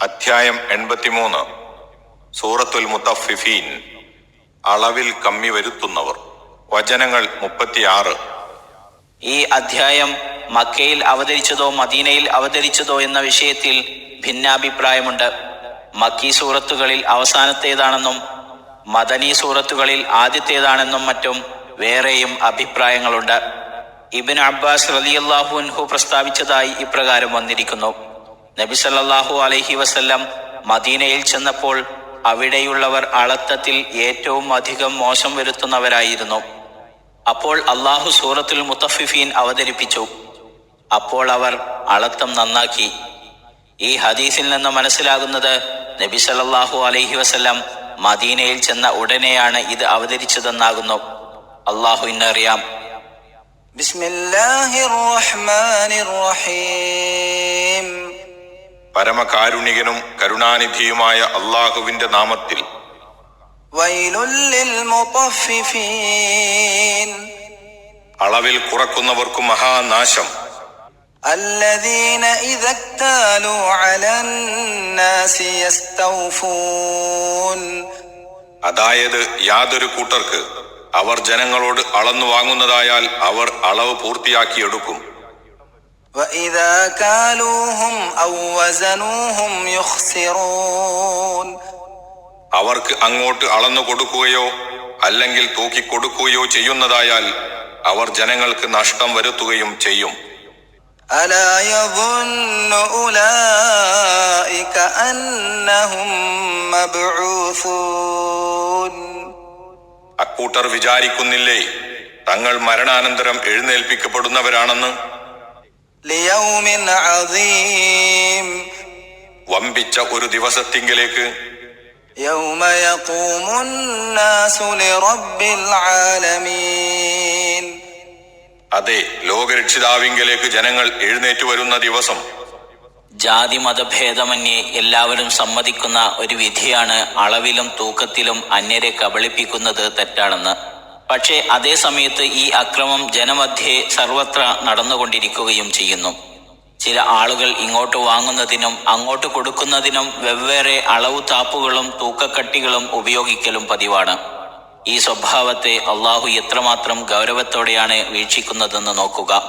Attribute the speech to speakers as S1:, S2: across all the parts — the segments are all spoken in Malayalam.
S1: അധ്യായം എൺപത്തിമൂന്ന്. സൂറത്തുൽ മുത്തഫിഫീൻ. അളവിൽ കമ്മി വരുത്തുന്നവർ. വചനങ്ങൾ മുപ്പത്തിയാറ്.
S2: ഈ അധ്യായം മക്കയിൽ അവതരിച്ചതോ മദീനയിൽ അവതരിച്ചതോ എന്ന വിഷയത്തിൽ ഭിന്നാഭിപ്രായമുണ്ട്. മക്കി സൂറത്തുകളിൽ അവസാനത്തേതാണെന്നും മദനി സൂറത്തുകളിൽ ആദ്യത്തേതാണെന്നും മറ്റും വേറെയും അഭിപ്രായങ്ങളുണ്ട്. ഇബിൻ അബ്ബാസ് റലിയല്ലാഹുൻഹു പ്രസ്താവിച്ചതായി ഇപ്രകാരം വന്നിരിക്കുന്നു. നബിസല്ലാഹു അലഹി വസല്ലം മദീനയിൽ ചെന്നപ്പോൾ അവിടെയുള്ളവർ അളത്തത്തിൽ ഏറ്റവും അധികം മോശം വരുത്തുന്നവരായിരുന്നു. അപ്പോൾ അള്ളാഹു സൂറത്തുൽ മുത്തഫിഫീൻ അവതരിപ്പിച്ചു. അപ്പോൾ അവർ അളത്തം നന്നാക്കി. ഈ ഹദീസിൽ നിന്ന് മനസ്സിലാകുന്നത് നബി സല്ലാഹു അലഹി വസ്ല്ലാം മദീനയിൽ ചെന്ന ഉടനെയാണ് ഇത് അവതരിച്ചതെന്നാകുന്നു. അള്ളാഹു ഇന്നറിയാം.
S3: ബിസ്മില്ലാഹിർ റഹ്മാനിർ റഹീം.
S1: പരമകാരുണികനും കരുണാനിധിയുമായ അള്ളാഹുവിന്റെ നാമത്തിൽ
S3: ويل للمطففين
S1: അളവിൽ കുറക്കുന്നവർക്കു മഹാനാശം
S3: الذين إذا اكتالوا على الناس يستوفون
S1: അതായത് യാതൊരു കൂട്ടർക്ക് അവർ ജനങ്ങളോട് അളന്നു വാങ്ങുന്നതായാൽ അവർ അളവ് പൂർത്തിയാക്കിയെടുക്കും
S3: وإذا كالوهم أو وزنوهم يخسرون
S1: അവർക്ക് അങ്ങോട്ട് അളന്നു കൊടുക്കുകയോ അല്ലെങ്കിൽ തൂക്കിക്കൊടുക്കുകയോ ചെയ്യുന്നതായാൽ അവർ ജനങ്ങൾക്ക് നഷ്ടം വരുത്തുകയും ചെയ്യും
S3: ألا يظن أولئك أنهم مبعوثون
S1: അക്കൂട്ടർ വിചാരിക്കുന്നില്ലേ തങ്ങൾ മരണാനന്തരം എഴുന്നേൽപ്പിക്കപ്പെടുന്നവരാണെന്ന്
S3: ليوم عظيم
S1: വമ്പിച്ച ഒരു ദിവസത്തിങ്കിലേക്ക് അതെ ലോകരക്ഷിതാവിങ്കിലേക്ക് ജനങ്ങൾ എഴുന്നേറ്റ് വരുന്ന ദിവസം.
S2: ജാതി മതഭേദമന്യേ എല്ലാവരും സമ്മതിക്കുന്ന ഒരു വിധിയാണ് അളവിലും തൂക്കത്തിലും അന്യരെ കബളിപ്പിക്കുന്നത് തെറ്റാണെന്ന്. പക്ഷേ അതേ സമയത്ത് ഈ അക്രമം ജനമധ്യേ സർവത്ര നടന്നുകൊണ്ടിരിക്കുകയും ചെയ്യുന്നു. ചില ആളുകൾ ഇങ്ങോട്ട് വാങ്ങുന്നതിനും അങ്ങോട്ട് കൊടുക്കുന്നതിനും വെവ്വേറെ അളവ് താപ്പുകളും തൂക്കക്കട്ടികളും ഉപയോഗിക്കലും പതിവാണ്. ഈ സ്വഭാവത്തെ അള്ളാഹു എത്രമാത്രം ഗൗരവത്തോടെയാണ് വീക്ഷിക്കുന്നതെന്ന് നോക്കുക.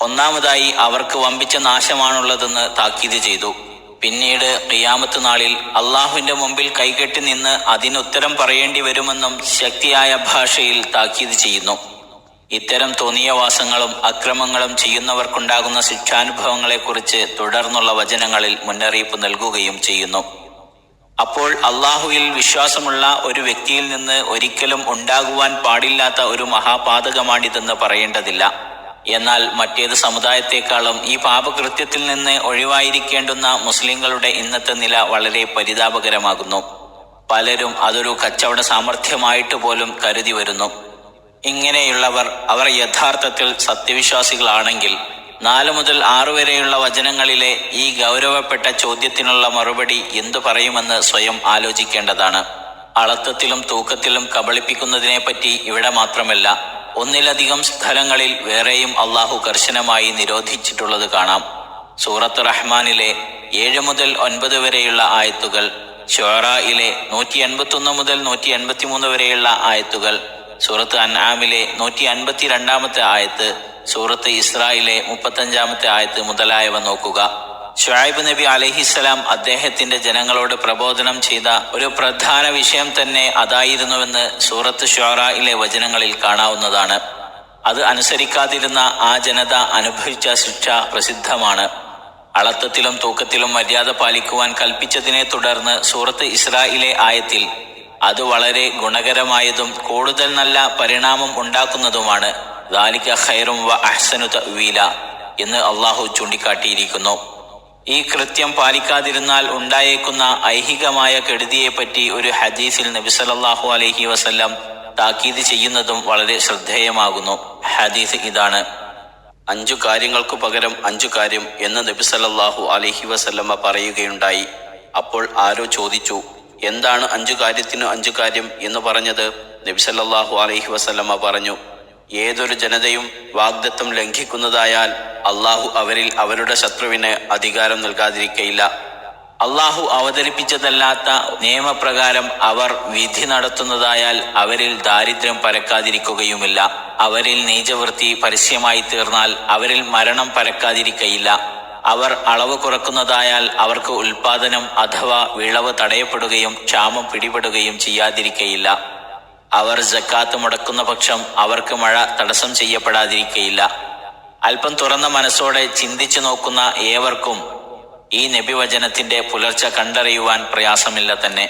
S2: ഒന്നാമതായി അവർക്ക് വമ്പിച്ച നാശമാണുള്ളതെന്ന് താക്കീത് ചെയ്തു. പിന്നീട് റിയാമത്ത് നാളിൽ അള്ളാഹുവിന്റെ മുമ്പിൽ കൈകെട്ടി നിന്ന് അതിനുത്തരം പറയേണ്ടി വരുമെന്നും ശക്തിയായ ഭാഷയിൽ താക്കീത് ചെയ്യുന്നു. ഇത്തരം തോന്നിയവാസങ്ങളും അക്രമങ്ങളും ചെയ്യുന്നവർക്കുണ്ടാകുന്ന ശിക്ഷാനുഭവങ്ങളെക്കുറിച്ച് തുടർന്നുള്ള വചനങ്ങളിൽ മുന്നറിയിപ്പ് നൽകുകയും ചെയ്യുന്നു. അപ്പോൾ അള്ളാഹുവിൽ വിശ്വാസമുള്ള ഒരു വ്യക്തിയിൽ നിന്ന് ഒരിക്കലും ഉണ്ടാകുവാൻ പാടില്ലാത്ത ഒരു മഹാപാതകമാണിതെന്ന് പറയേണ്ടതില്ല. എന്നാൽ മറ്റേത് സമുദായത്തെക്കാളും ഈ പാപകൃത്യത്തിൽ നിന്ന് ഒഴിവായിരിക്കേണ്ടുന്ന മുസ്ലിങ്ങളുടെ ഇന്നത്തെ നില വളരെ പരിതാപകരമാകുന്നു. പലരും അതൊരു കച്ചവട സാമർഥ്യമായിട്ട് പോലും കരുതി വരുന്നു. ഇങ്ങനെയുള്ളവർ അവർ യഥാർത്ഥത്തിൽ സത്യവിശ്വാസികളാണെങ്കിൽ നാല് മുതൽ ആറു വരെയുള്ള വചനങ്ങളിലെ ഈ ഗൗരവപ്പെട്ട ചോദ്യത്തിനുള്ള മറുപടി എന്തു പറയുമെന്ന് സ്വയം ആലോചിക്കേണ്ടതാണ്. അളത്തത്തിലും തൂക്കത്തിലും കബളിപ്പിക്കുന്നതിനെപ്പറ്റി ഇവിടെ മാത്രമല്ല ഒന്നിലധികം സ്ഥലങ്ങളിൽ വേറെയും അള്ളാഹു കർശനമായി നിരോധിച്ചിട്ടുള്ളത് കാണാം. സൂറത്ത് റഹ്മാനിലെ ഏഴ് മുതൽ ഒൻപത് വരെയുള്ള ആയത്തുകൾ ഷൊറായിലെ നൂറ്റി എൺപത്തൊന്ന് മുതൽ നൂറ്റി എൺപത്തിമൂന്ന് വരെയുള്ള ആയത്തുകൾ സൂറത്ത് അൻആമിലെ നൂറ്റി അൻപത്തി രണ്ടാമത്തെ ആയത്ത് സൂറത്ത് ഇസ്രായിലെ മുപ്പത്തഞ്ചാമത്തെ ആയത്ത് മുതലായവ നോക്കുക. ഷുഐബ് നബി അലഹിസ്സലാം അദ്ദേഹത്തിന്റെ ജനങ്ങളോട് പ്രബോധനം ചെയ്ത ഒരു പ്രധാന വിഷയം തന്നെ അതായിരുന്നുവെന്ന് സൂറത്ത് ഷുറായിലെ വചനങ്ങളിൽ കാണാവുന്നതാണ്. അത് അനുസരിക്കാതിരുന്ന ആ ജനത അനുഭവിച്ച ശിക്ഷ പ്രസിദ്ധമാണ്. അളത്തത്തിലും തൂക്കത്തിലും മര്യാദ പാലിക്കുവാൻ കൽപ്പിച്ചതിനെ തുടർന്ന് സൂറത്ത് ഇസ്രായിലെ ആയത്തിൽ അത് വളരെ ഗുണകരമായതും കൂടുതൽ നല്ല പരിണാമം ഉണ്ടാക്കുന്നതുമാണ്. ദാലിക ഖൈറും വ അഹ്സനു തവീല എന്ന് അള്ളാഹു ചൂണ്ടിക്കാട്ടിയിരിക്കുന്നു. ഈ കൃത്യം പാലിക്കാതിരുന്നാൽ ഉണ്ടായേക്കുന്ന ഐഹികമായ കെടുതിയെപ്പറ്റി ഒരു ഹദീസിൽ നബി സല്ലാഹു അലഹി വസല്ലം താക്കീത് ചെയ്യുന്നതും വളരെ ശ്രദ്ധേയമാകുന്നു. ഹദീസ് ഇതാണ്. അഞ്ചു കാര്യങ്ങൾക്കു പകരം അഞ്ചു കാര്യം എന്ന് നബി സല്ലാഹു അലഹി വസല്ലമ പറയുകയുണ്ടായി. അപ്പോൾ ആരോ ചോദിച്ചു എന്താണ് അഞ്ചു കാര്യത്തിനു അഞ്ചു കാര്യം എന്ന് പറഞ്ഞത്? നബി സല്ലല്ലാഹു അലൈഹി വസല്ലമ പറഞ്ഞു ഏതൊരു ജനതയും വാഗ്ദത്തം ലംഘിക്കുന്നതായാൽ അള്ളാഹു അവരിൽ അവരുടെ ശത്രുവിന് അധികാരം നൽകാതിരിക്കയില്ല. അള്ളാഹു അവതരിപ്പിച്ചതല്ലാത്ത നിയമപ്രകാരം അവർ വിധി നടത്തുന്നതായാൽ അവരിൽ ദാരിദ്ര്യം പരക്കാതിരിക്കുകയുമില്ല. അവരിൽ നീചവൃത്തി പരസ്യമായി തീർന്നാൽ അവരിൽ മരണം പരക്കാതിരിക്കയില്ല. അവർ അളവ് കുറക്കുന്നതായാൽ അവർക്ക് ഉൽപാദനം അഥവാ വിളവ് തടയപ്പെടുകയും ക്ഷാമം പിടിപെടുകയും ചെയ്യാതിരിക്കയില്ല. അവർ ജക്കാത്ത് മുടക്കുന്ന പക്ഷം അവർക്ക് മഴ തടസ്സം ചെയ്യപ്പെടാതിരിക്കയില്ല. അല്പം തുറന്ന മനസ്സോടെ ചിന്തിച്ചു നോക്കുന്ന ഏവർക്കും ഈ നബിവചനത്തിന്റെ പുലർച്ച കണ്ടറിയുവാൻ പ്രയാസമില്ല തന്നെ.